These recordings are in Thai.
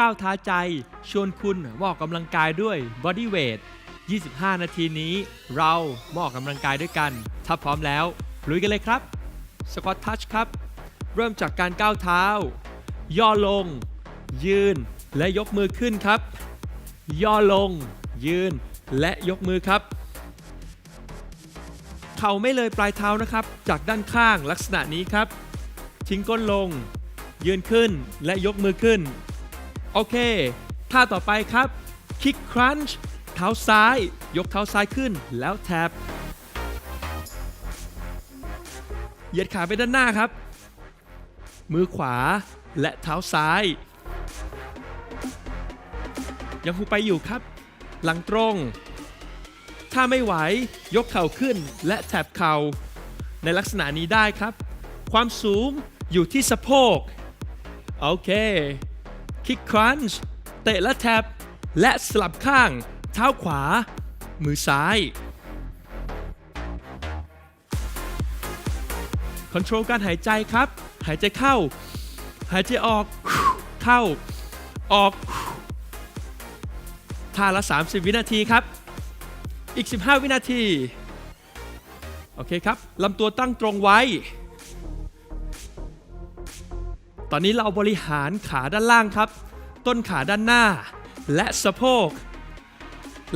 ก้าวท้าใจ ชวนคุณมอกกำลังกายด้วย Body Weight 25 นาทีนี้ เรามออกกำลังกายด้วยกัน ถ้าพร้อมแล้ว ลุยกันเลยครับ Squat Touch ครับ เริ่มจากการก้าวเท้า ย่อลง ยืน และยกมือขึ้นครับ ย่อลง ยืน และยกมือครับ เข่าไม่เลยปลายเท้านะครับ จากด้านข้างลักษณะนี้ครับ ทิ้งก้นลง ยืนขึ้นและยกมือขึ้น โอเค ท่าต่อไปครับ คิกครันช์เท้าซ้าย ยกเท้าซ้ายขึ้นแล้วแท็บเหยียดขาไปด้านหน้าครับ มือขวาและเท้าซ้าย ยังคงไปอยู่ครับ หลังตรง ถ้าไม่ไหวยกเข่าขึ้นและแทบเข่า ในลักษณะนี้ได้ครับ ความสูงอยู่ที่สะโพก โอเค คิกครันช์เตะและแท็บ และสลับข้าง เท้าขวา มือซ้าย คอนโทรลการหายใจครับ หายใจเข้า หายใจออก เข้า ออกท่าละ 30 วินาทีครับ อีก 15 วินาที โอเคครับ ลำตัวตั้งตรงไว้ ตอนนี้เราบริหารขาด้านล่างครับ ต้นขาด้านหน้า และสะโพก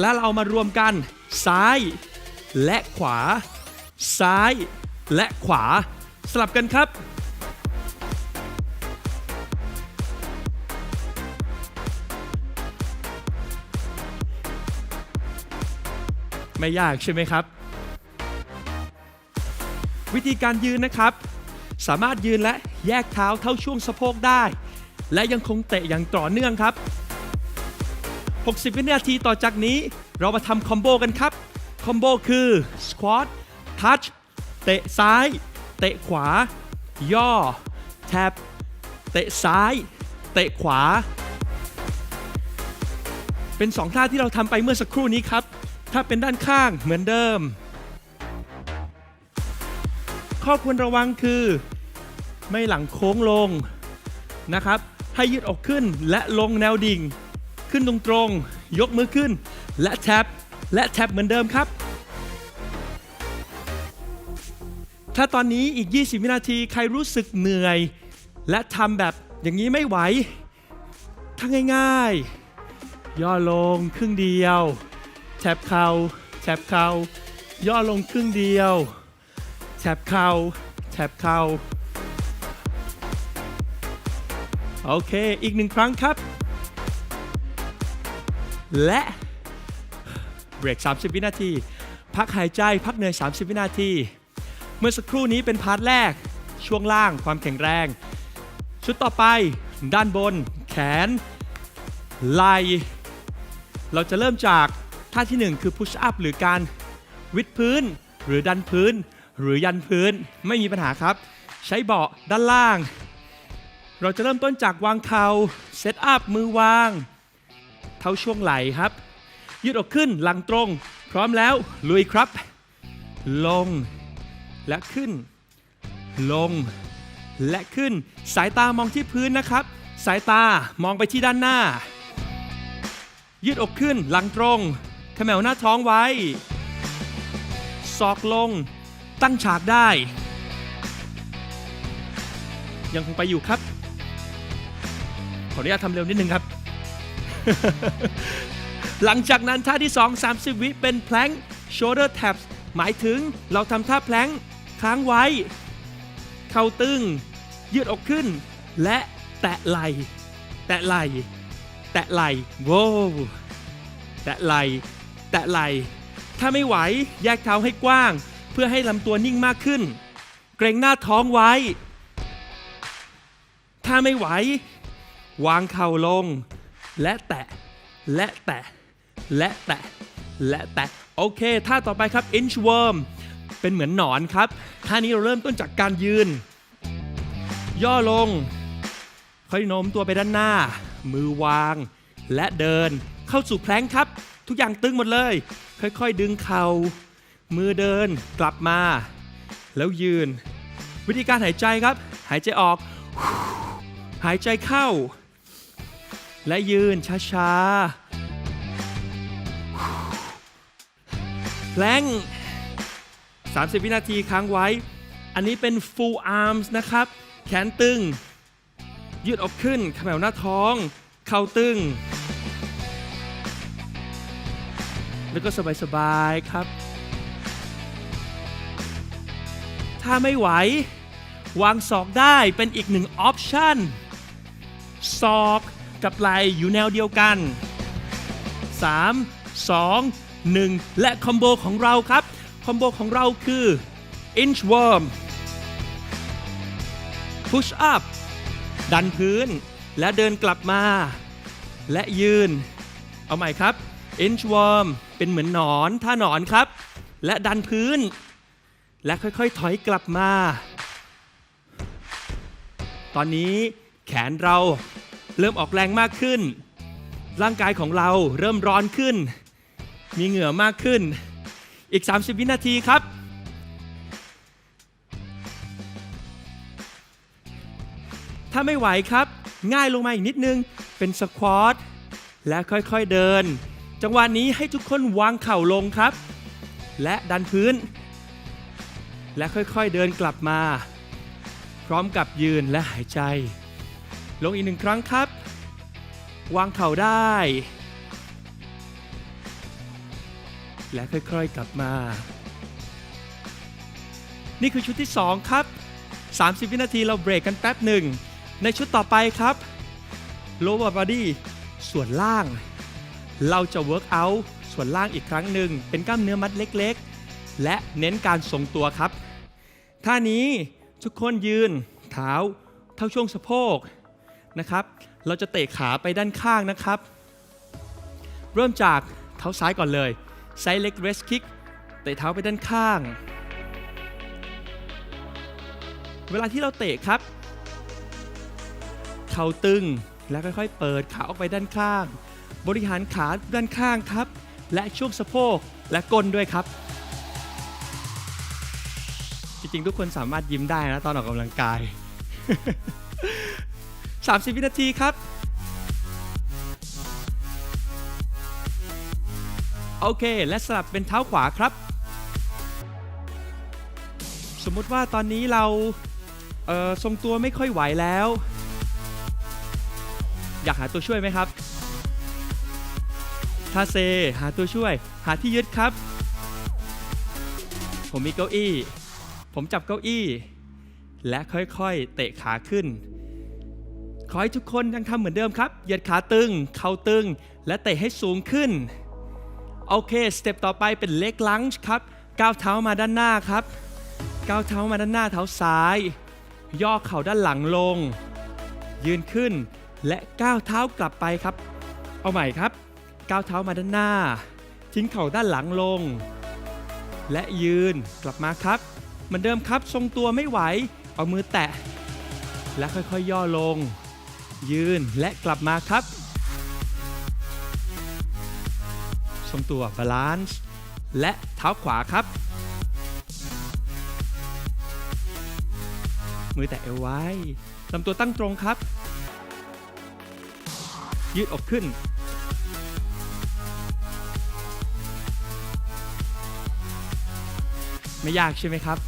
และเราเอามารวมกัน ซ้าย และขวา ซ้าย และขวา สลับกันครับไม่ยากใช่ไหมครับ วิธีการยืนนะครับ สามารถยืนและแยกเท้าเท่าช่วงสะโพกได้ และยังคงเตะอย่างต่อเนื่องครับ 60 วินาทีต่อจากนี้ เรามาทำคอมโบกันครับ คอมโบคือ squat touch เตะซ้าย เตะขวา ย่อ แท็บ เตะซ้าย เตะขวา เป็น 2 ท่าที่เราทำไปเมื่อสักครู่นี้ครับ ถ้าเป็นด้านข้างเหมือนเดิมข้อควรระวังคือ ไม่หลังโค้งลงนะครับ ให้ยืดอกขึ้นและลงแนวดิ่ง ขึ้นตรงๆ ยกมือขึ้น และแท็บและแท็บเหมือนเดิมครับ ถ้าตอนนี้อีก 20 วินาทีใครรู้สึกเหนื่อย และทำแบบอย่างนี้ไม่ไหวถ้าง่ายๆ ย่อลงครึ่งเดียว แท็บเข่าแท็บเข่าย่อลงครึ่งเดียว แท็บเข่าแท็บเข่า โอเค อีกหนึ่งครั้งครับ และเบรก 30 วินาที พักหายใจพักเหนื่อย 30 วินาที เมื่อสักครู่นี้เป็นพาร์ทแรก ช่วงล่างความแข็งแรง ชุดต่อไป ด้านบน แขน ไหล่เราจะเริ่มจากท่าที่ 1 คือ push up หรือการวิดพื้น หรือดันพื้น หรือยันพื้นไม่มีปัญหาครับ ใช้เบาะด้านล่าง เราจะเริ่มต้นจากวางเข่าเซตอัพมือวาง เท้าช่วงไหล่ครับ ยืดอกขึ้นหลังตรง พร้อมแล้วลุยครับ ลง และขึ้น ลง และขึ้น สายตามองที่พื้นนะครับ สายตามองไปที่ด้านหน้า ยืดอกขึ้นหลังตรงเขมวหน้าท้องไว้ ศอกลง ตั้งฉากได้ ยังคงไปอยู่ครับ ขออนุญาตทำเร็วนิดนึงครับ หลังจากนั้นท่าที่ 2 30 วิเป็น plank shoulder taps หมายถึงเราทำท่า plank ค้างไว้ เข่าตึง ยืดอกขึ้น และแตะไหล่แตะไหล่แตะไหล่โว้วแตะไหล่แตะไหล่ถ้าไม่ไหวแยกเท้าให้กว้าง เพื่อให้ลำตัวนิ่งมากขึ้น เกรงหน้าท้องไว้ ถ้าไม่ไหว วางเข่าลง และแตะ และแตะ และแตะ และแตะ โอเค ท่าต่อไปครับ inchworm เป็นเหมือนหนอนครับ ท่านี้เราเริ่มต้นจากการยืน ย่อลง ค่อยโน้มตัวไปด้านหน้า มือวาง และเดิน เข้าสู่แพลงครับ ทุกอย่างตึงหมดเลย ค่อยๆ ดึงเข่า มือเดิน กลับมา แล้วยืน วิธีการหายใจครับ หายใจออก หายใจเข้า และยืนช้าๆแรง30 วินาทีค้างไว้ อันนี้เป็น full arms นะครับ แขนตึง ยืดออกขึ้นขมวหน้าท้อง เข่าตึง แล้วก็สบาย ๆ ครับ ถ้าไม่ไหว วางศอกได้เป็นอีกหนึ่งออปชันศอก กับไหลอยู่แนวเดียวกัน 3 2 1 และคอมโบของเราครับ คอมโบของเราคือ inchworm push up ดันพื้น และเดินกลับมา และยืน เอาใหม่ครับ inchworm เป็นเหมือนหนอนท่าหนอนครับ และดันพื้น และค่อยๆ ถอยกลับมา ตอนนี้แขนเรา เริ่มออกแรงมากขึ้น ร่างกายของเราเริ่มร้อนขึ้น มีเหงื่อมากขึ้น อีก 30 วินาทีครับถ้าไม่ไหวครับ ง่ายลงมาอีกนิดนึง เป็นสควอตและค่อยๆเดิน จังหวะนี้ให้ทุกคนวางเข่าลงครับ และดันพื้น และค่อยๆเดินกลับมา พร้อมกับยืนและหายใจ ลงอีกหนึ่งครั้งครับ วางเข่าได้ และค่อยๆกลับมา นี่คือชุดที่ 2 ครับ 30 วินาทีเราเบรกกันแป๊บหนึ่ง ในชุดต่อไปครับ lower body ส่วนล่าง เราจะ work out ส่วนล่างอีกครั้งหนึ่ง เป็นกล้ามเนื้อมัดเล็กๆ และเน้นการทรงตัวครับ ท่านี้ทุกคนยืนเท้าเท่าช่วงสะโพก นะครับ เราจะเตะขาไปด้านข้างนะครับ เริ่มจากเท้าซ้ายก่อนเลยไซเล็กเรสคิกเตะเท้าไปด้านข้าง เวลาที่เราเตะครับ เข่าตึงและค่อยๆ เปิดขาออกไปด้านข้าง บริหารขาด้านข้างครับ และช่วงสะโพกและก้นด้วยครับจริงๆ ทุกคนสามารถยิ้มได้นะตอนออกกำลังกาย 30 วินาทีครับ โอเค และสลับเป็นเท้าขวาครับ สมมุติว่าตอนนี้เราเอ่อทรงตัวไม่ค่อยไหวแล้ว อยากหาตัวช่วยไหมครับถ้าเซ หาตัวช่วย หาที่ยึดครับ ผมมีเก้าอี้ ผมจับเก้าอี้ และค่อยๆ เตะขาขึ้น ขอให้ทุกคนยังทำเหมือนเดิมครับ เหยียดขาตึง เข่าตึง และเตะให้สูงขึ้น โอเค สเต็ปต่อไปเป็นเล็กลังช์ครับ ก้าวเท้ามาด้านหน้าครับ ก้าวเท้ามาด้านหน้าเท้าซ้าย ย่อเข่าด้านหลังลง ยืนขึ้น และก้าวเท้ากลับไปครับ เอาใหม่ครับ ก้าวเท้ามาด้านหน้า ทิ้งเข่าด้านหลังลง และยืน กลับมาครับ เหมือนเดิมครับ ทรงตัวไม่ไหว เอามือแตะ และค่อยๆ ย่อลง ยืนและกลับมาครับทรงตัวบาลานซ์และเท้าขวาครับ มือแตะเอวไว้ลำตัวตั้งตรงครับ ยืดอกขึ้น ไม่ยากใช่ไหมครับ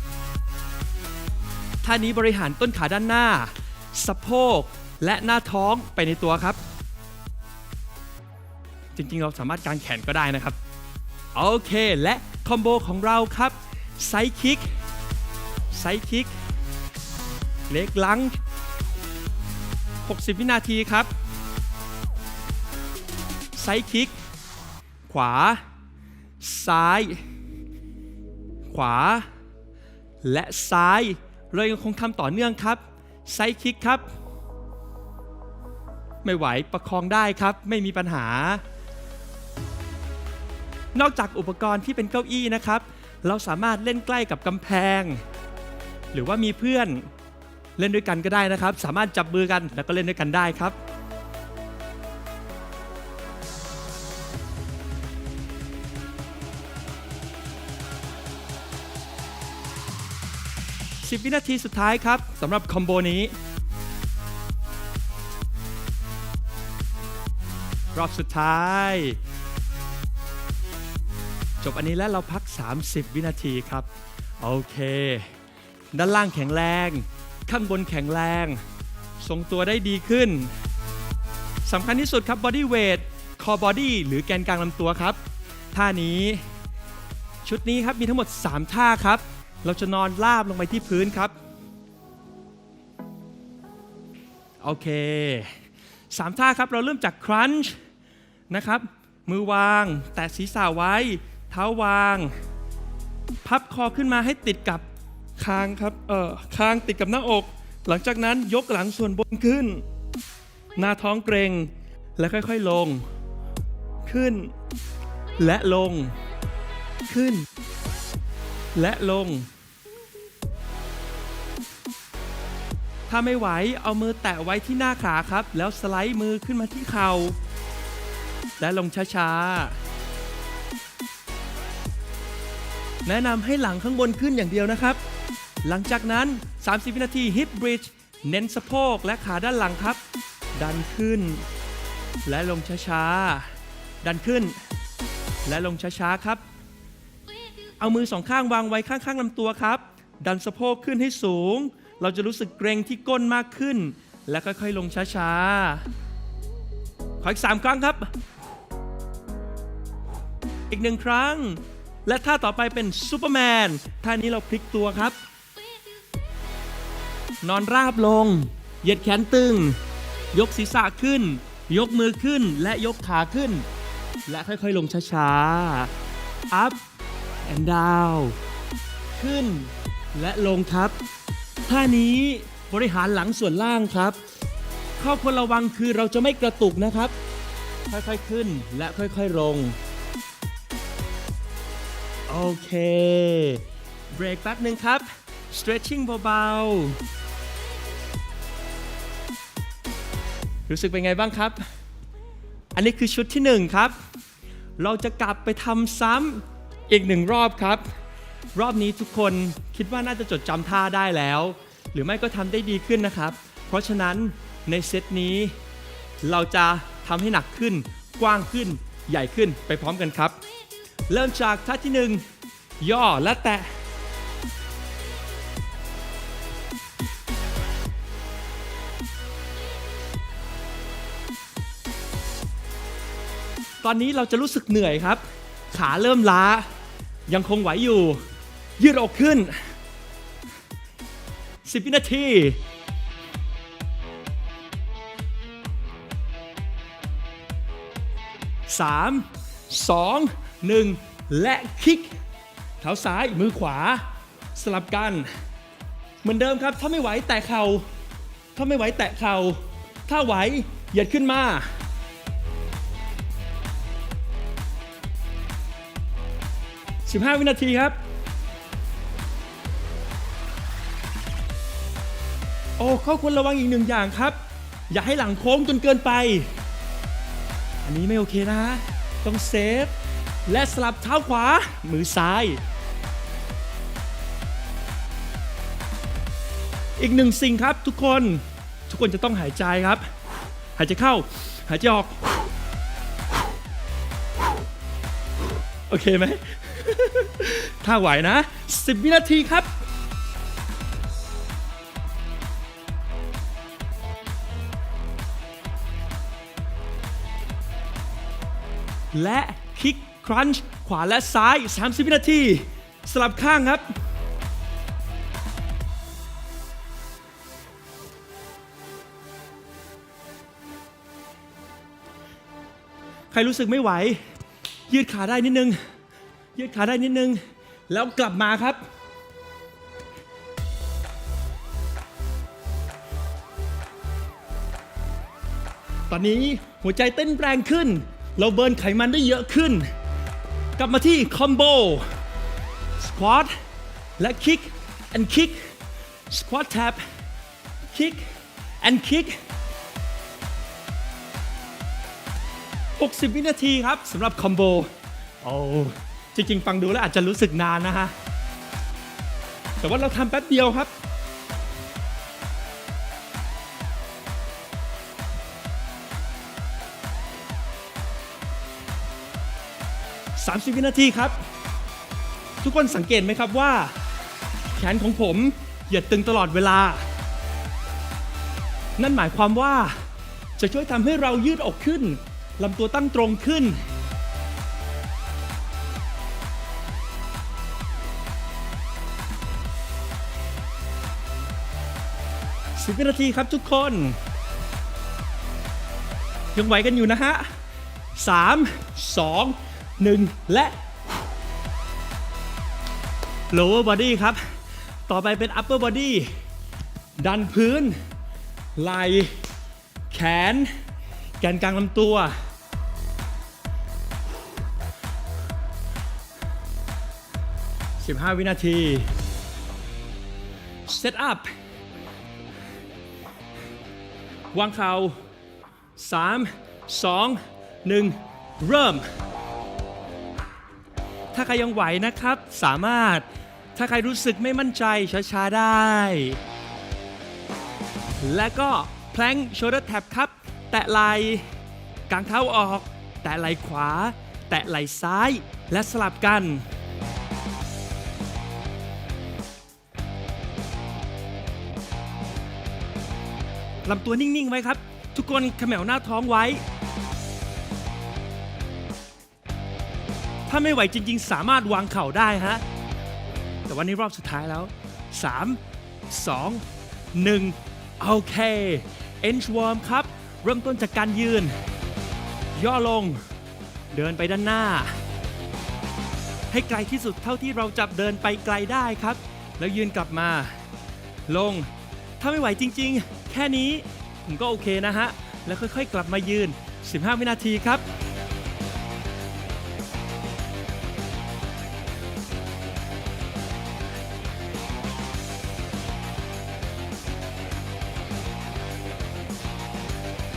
ท่านี้บริหารต้นขาด้านหน้า สะโพก และหน้าท้องไปในตัวครับ จริงๆ เราสามารถการแขนก็ได้นะครับ โอเค และคอมโบของเราครับไซคิกไซคิกเล็กลัง 60 วินาทีครับไซคิก ขวา ซ้าย ขวา และซ้าย เรายังคงทำต่อเนื่องครับไซคิกครับ ไม่ไหวประคองได้ครับ ไม่มีปัญหา นอกจากอุปกรณ์ที่เป็นเก้าอี้นะครับ เราสามารถเล่นใกล้กับกำแพง หรือว่ามีเพื่อนเล่นด้วยกันก็ได้นะครับ สามารถจับมือกันแล้วก็เล่นด้วยกันได้ครับ10 วินาทีสุดท้ายครับสำหรับคอมโบนี้ รอบสุดท้าย จบอันนี้แล้วเราพัก 30 วินาทีครับ โอเค ด้านล่างแข็งแรง ข้างบนแข็งแรง ทรงตัวได้ดีขึ้นสำคัญที่สุดครับ body weight core body หรือแกนกลางลำตัวครับ ท่านี้ ชุดนี้ครับมีทั้งหมด 3 ท่าครับ เราจะนอนราบลงไปที่พื้นครับ โอเค 3 ท่าครับเราเริ่มจาก crunch น นะครับ มือวาง แตะศีรษะไว้ เท้าวาง พับคอขึ้นมาให้ติดกับคางครับ เออคางติดกับหน้าอก หลังจากนั้นยกหลังส่วนบนขึ้น หน้าท้องเกรง และค่อยๆลง ขึ้น และลง ขึ้น และลง ถ้าไม่ไหวเอามือแตะไว้ที่หน้าขาครับ แล้วสไลด์มือขึ้นมาที่เข่า และลงช้าๆ แนะนำให้หลังข้างบนขึ้นอย่างเดียวนะครับ หลังจากนั้น 30 วินาที hip bridge เน้นสะโพกและขาด้านหลังครับ ดันขึ้น และลงช้าๆ ดันขึ้น และลงช้าๆ ครับ เอามือสองข้างวางไว้ข้างๆลำตัวครับ ดันสะโพกขึ้นให้สูง เราจะรู้สึกเกรงที่ก้นมากขึ้น และค่อยๆ ลงช้าๆ ขออีกสามครั้งครับ อีกหนึ่งครั้ง และท่าต่อไปเป็นซูเปอร์แมน ท่านี้เราพลิกตัวครับ นอนราบลง เหยียดแขนตึง ยกศีรษะขึ้น ยกมือขึ้นและยกขาขึ้น และค่อยๆลงช้าๆ up and down ขึ้น และลงครับ ท่านี้บริหารหลังส่วนล่างครับ ข้อควรระวังคือเราจะไม่กระตุกนะครับ ค่อยๆขึ้นและค่อยๆลง โอเค เบรกแป๊บหนึ่งครับ stretching เบาๆ รู้สึกเป็นไงบ้างครับ อันนี้คือชุดที่หนึ่งครับ เราจะกลับไปทำซ้ำอีกหนึ่งรอบครับ รอบนี้ทุกคนคิดว่าน่าจะจดจำท่าได้แล้ว หรือไม่ก็ทำได้ดีขึ้นนะครับ เพราะฉะนั้นในเซตนี้ เราจะทำให้หนักขึ้น กว้างขึ้น ใหญ่ขึ้นไปพร้อมกันครับ เริ่มจากท่าที่หนึ่งย่อและแตะ ตอนนี้เราจะรู้สึกเหนื่อยครับ ขาเริ่มล้า ยังคงไหวอยู่ ยืดอกขึ้น 10 วินาที3 2 1 และคิกเท้าซ้ายมือขวา สลับกัน เหมือนเดิมครับ ถ้าไม่ไหวแตะเข่าถ้าไม่ไหวแตะเข่าถ้าไหวเหยียดขึ้นมา15วินาทีครับ โอ้ข้อควรระวังอีกหนึ่งอย่างครับ อย่าให้หลังโค้งจนเกินไป อันนี้ไม่โอเคนะ ต้องเซฟ และสลับเท้าขวา มือซ้าย อีกหนึ่งสิ่งครับทุกคน ทุกคนจะต้องหายใจครับ หายใจเข้า หายใจออก โอเคไหม ถ้าไหวนะ 10 วินาทีครับและ ครันช์ขวาและซ้าย 30 วินาที สลับข้างครับ ใครรู้สึกไม่ไหว ยืดขาได้นิดนึง ยืดขาได้นิดนึง แล้วกลับมาครับตอนนี้หัวใจเต้นแรงขึ้น เราเบิร์นไขมันได้เยอะขึ้น กลับมาที่คอมโบสควอตและคิก and kick squat tap kick and kick 60 วินาทีครับสำหรับคอมโบโอ้จริงๆ ฟังดูแล้วอาจจะรู้สึกนานนะฮะ แต่ว่าเราทำแป๊บเดียวครับ 30 วินาทีครับ ทุกคนสังเกตไหมครับว่า แขนของผมอย่าตึงตลอดเวลา นั่นหมายความว่าจะช่วยทำให้เรายืดอกขึ้นลำตัวตั้งตรงขึ้น สิบวินาทีครับทุกคน ยังไหวกันอยู่นะฮะสามสอง หนึ่งและ lower body ครับ ต่อไปเป็น upper body ดันพื้น ไหล่แขน แกนกลางลำตัว 15 วินาที set up วางเข่า3 2 1 เริ่ม ถ้าใครยังไหวนะครับ สามารถถ้าใครรู้สึกไม่มั่นใจช้าๆได้ และก็แพลง shoulder tap ครับ แตะไหล่กางเท้าออก แตะไหล่ขวา แตะไหล่ซ้าย และสลับกันลำตัวนิ่ง ๆ ไว้ครับ ทุกคนเขมวหน้าท้องไว้ ถ้าไม่ไหวจริง ๆ สามารถวางเข่าได้ฮะ แต่วันนี้รอบสุดท้ายแล้ว 3 2 1 โอเค Ench warm ครับ เริ่มต้นจากการยืน ย่อลง เดินไปด้านหน้า ให้ไกลที่สุดเท่าที่เราจับเดินไปไกลได้ครับ แล้วยืนกลับมา ลง ถ้าไม่ไหวจริง ๆ แค่นี้ผมก็โอเคนะฮะ แล้วค่อยๆ กลับมายืน 15 วินาทีครับ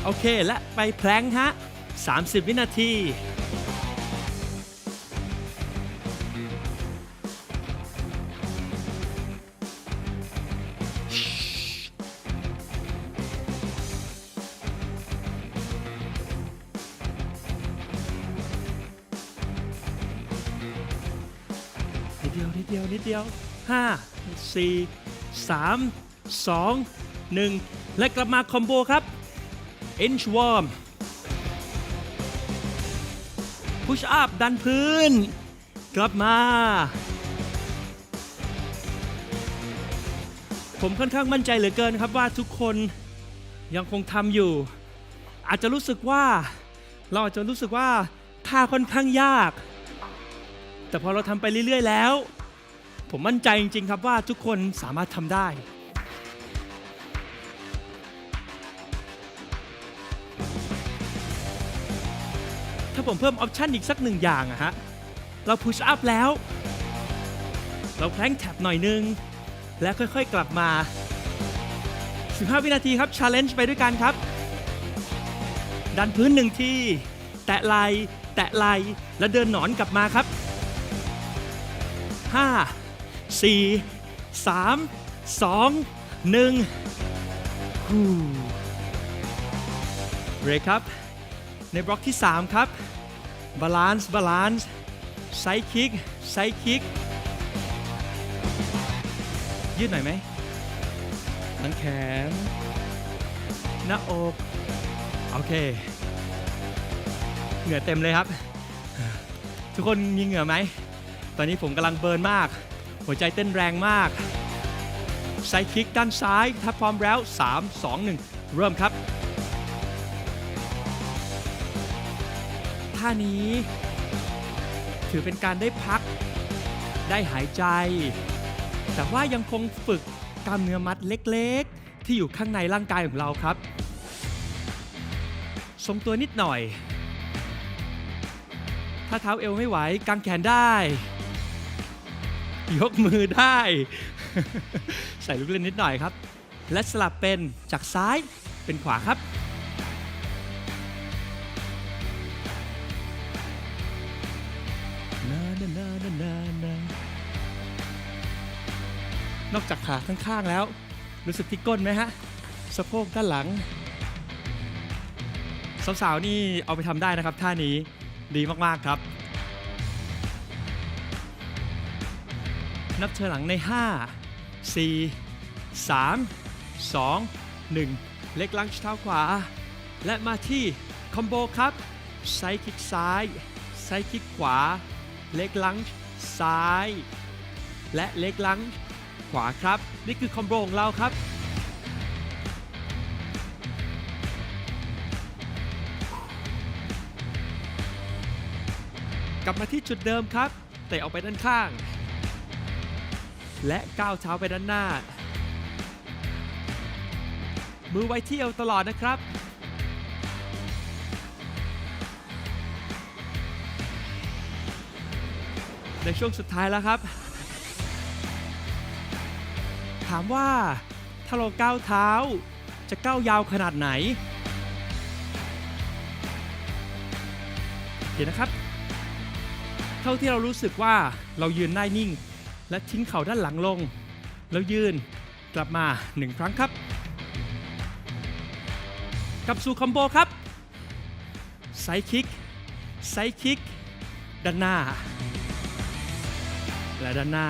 อเค และไปแพลงฮะ 30 วินาที นิดเดียว นิดเดียว นิดเดียว 5 4 3 2 1 และกลับมาคอมโบครับ inch warm push up ดันพื้น กลับมา ผมค่อนข้างมั่นใจเหลือเกินครับว่าทุกคนยังคงทำอยู่ อาจจะรู้สึกว่า เราอาจจะรู้สึกว่าท่าค่อนข้างยาก แต่พอเราทำไปเรื่อย ๆ แล้ว ผมมั่นใจจริง ๆ ครับว่าทุกคนสามารถทำได้ ผมเพิ่มออปชันอีกสักหนึ่งอย่างอะฮะ เราพุชอัพแล้ว เราแพลงแท็บหน่อยนึง และค่อยๆกลับมา 15 วินาทีครับชาเลนจ์ไปด้วยกันครับ ดันพื้นหนึ่งทีแตะไหลแตะไหลแล้วเดินหนอนกลับมาครับ 5 4 3 2 1ฮู้เบรกครับ ในบล็อกที่ 3 ครับ บาลานซ์บาลานซ์ไซคิกไซคิกยืดหน่อยไหมหลังแขน หน้าอก โอเค เหงื่อเต็มเลยครับ ทุกคนมีเหงื่อไหม ตอนนี้ผมกำลังเบิร์นมาก หัวใจเต้นแรงมากไซคิกด้านซ้าย ถ้าพร้อมแล้ว 3 2 1 เริ่มครับ ท่านี้ ถือเป็นการได้พัก ได้หายใจ แต่ว่ายังคงฝึกกล้ามเนื้อมัดเล็กๆ ที่อยู่ข้างในร่างกายของเราครับ ทรงตัวนิดหน่อย ถ้าเท้าเอวไม่ไหวกางแขนได้ ยกมือได้ ใส่ลูกเล่นนิดหน่อยครับ และสลับเป็นจากซ้ายเป็นขวาครับ นอกจากขาข้างๆแล้ว รู้สึกที่ก้นไหมฮะสะโพกด้านหลังสาวๆนี่เอาไปทำได้นะครับท่านี้ดีมากๆครับ นับถอยหลังใน 5 4 3 2 1 เล็กลังเท้าขวา และมาที่คอมโบครับไซคิกซ้ายไซคิกขวา เล็กลังซ้าย และเล็กลัง ขวาครับ นี่คือคอมโบของเราครับ กลับมาที่จุดเดิมครับเตะออกไปด้านข้าง และก้าวเท้าไปด้านหน้า มือไว้ที่เอวตลอดนะครับในช่วงสุดท้ายแล้วครับ ถามว่า ถ้าเราก้าวเท้า จะก้าวยาวขนาดไหน เห็นนะครับ เท่าที่เรารู้สึกว่าเรายืนได้นิ่ง และทิ้งเข่าด้านหลังลง แล้วยืนกลับมาหนึ่งครั้งครับกลับสู่คอมโบครับไซคิกไซคิกด้านหน้า และด้านหน้า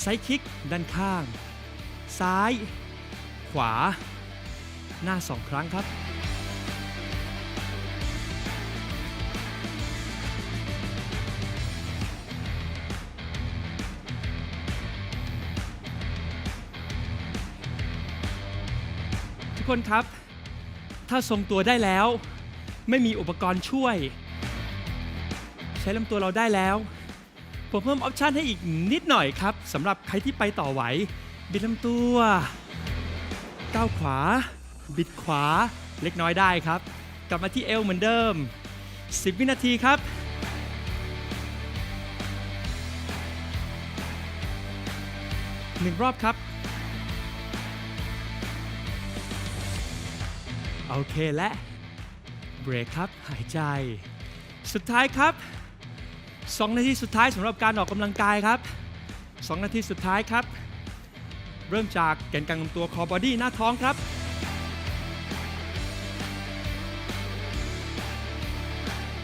ไซคิกด้านข้าง ซ้าย ขวา หน้าสองครั้งครับ ทุกคนครับ ถ้าทรงตัวได้แล้ว ไม่มีอุปกรณ์ช่วย ใช้ลำตัวเราได้แล้ว ผมเพิ่มออปชันให้อีกนิดหน่อยครับสำหรับใครที่ไปต่อไหว บิดลำตัวก้าวขวา บิดขวาเล็กน้อยได้ครับ กลับมาที่เอวเหมือนเดิม 10 วินาทีครับหนึ่งรอบครับ โอเคและ เบรกครับ หายใจ สุดท้ายครับ 2 นาทีสุดท้ายสำหรับการออกกำลังกายครับ 2 นาทีสุดท้ายครับ เริ่มจากแกนกลางลำตัวคอบอดี้หน้าท้องครับ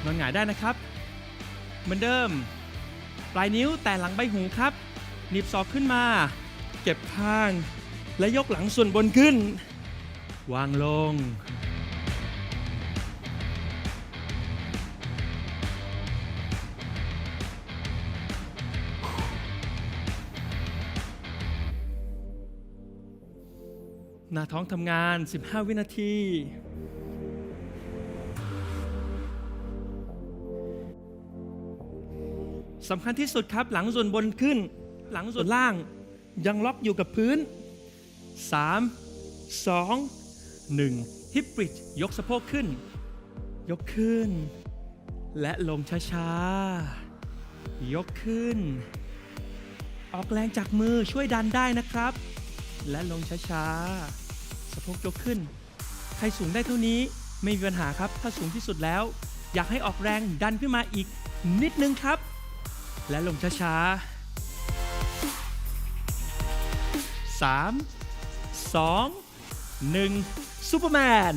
นอนหงายได้นะครับ เหมือนเดิม ปลายนิ้วแต่หลังใบหูครับ หนีบศอกขึ้นมา เก็บข้าง และยกหลังส่วนบนขึ้น วางลง หน้าท้องทำงาน 15 วินาที สำคัญที่สุดครับ หลังส่วนบนขึ้น หลังส่วนล่าง ยังล็อกอยู่กับพื้น 3 2 1 ฮิปบริดยกสะโพกขึ้น ยกขึ้น และลงช้าๆ ยกขึ้น ออกแรงจากมือช่วยดันได้นะครับและลงช้า ๆ สะโพกยกขึ้น ใครสูงได้เท่านี้ไม่มีปัญหาครับ ถ้าสูงที่สุดแล้ว อยากให้ออกแรงดันขึ้นมาอีกนิดนึงครับ และลงช้าๆ 3 2 1ซูเปอร์แมน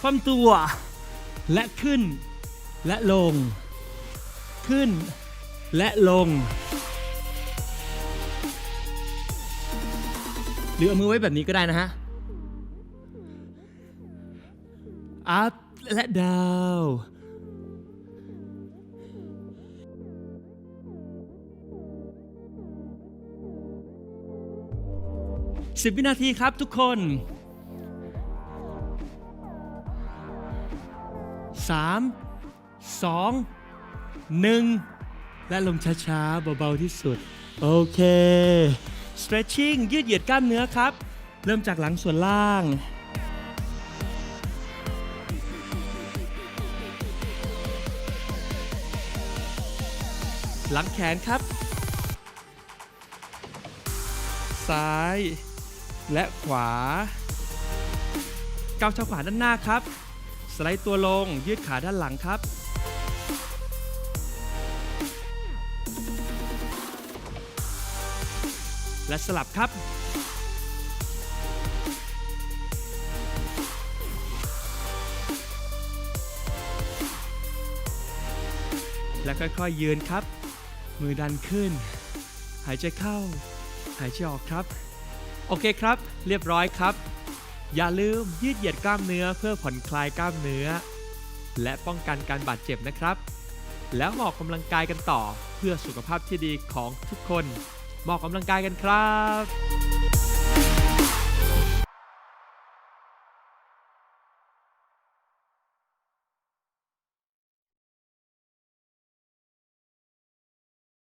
ความตัว และขึ้น และลง ขึ้น และลง หรือเอามือไว้แบบนี้ก็ได้นะฮะ up และ down สิบวินาทีครับทุกคนสามสองหนึ่งและลงช้าๆ เบา ๆ ที่สุด โอเค stretching ยืดเหยียดกล้ามเนื้อครับ เริ่มจากหลังส่วนล่าง หลังแขนครับ ซ้าย และขวาก้าวเท้าขวาด้านหน้าครับ สไลด์ตัวลงยืดขาด้านหลังครับ และสลับครับและค่อยๆยืนครับ มือดันขึ้น หายใจเข้า หายใจออกครับ โอเคครับ เรียบร้อยครับ อย่าลืมยืดเหยียดกล้ามเนื้อเพื่อผ่อนคลายกล้ามเนื้อ และป้องกันการบาดเจ็บนะครับ แล้วมออกกำลังกายกันต่อเพื่อสุขภาพที่ดีของทุกคนมาออกกำลังกายกันครับ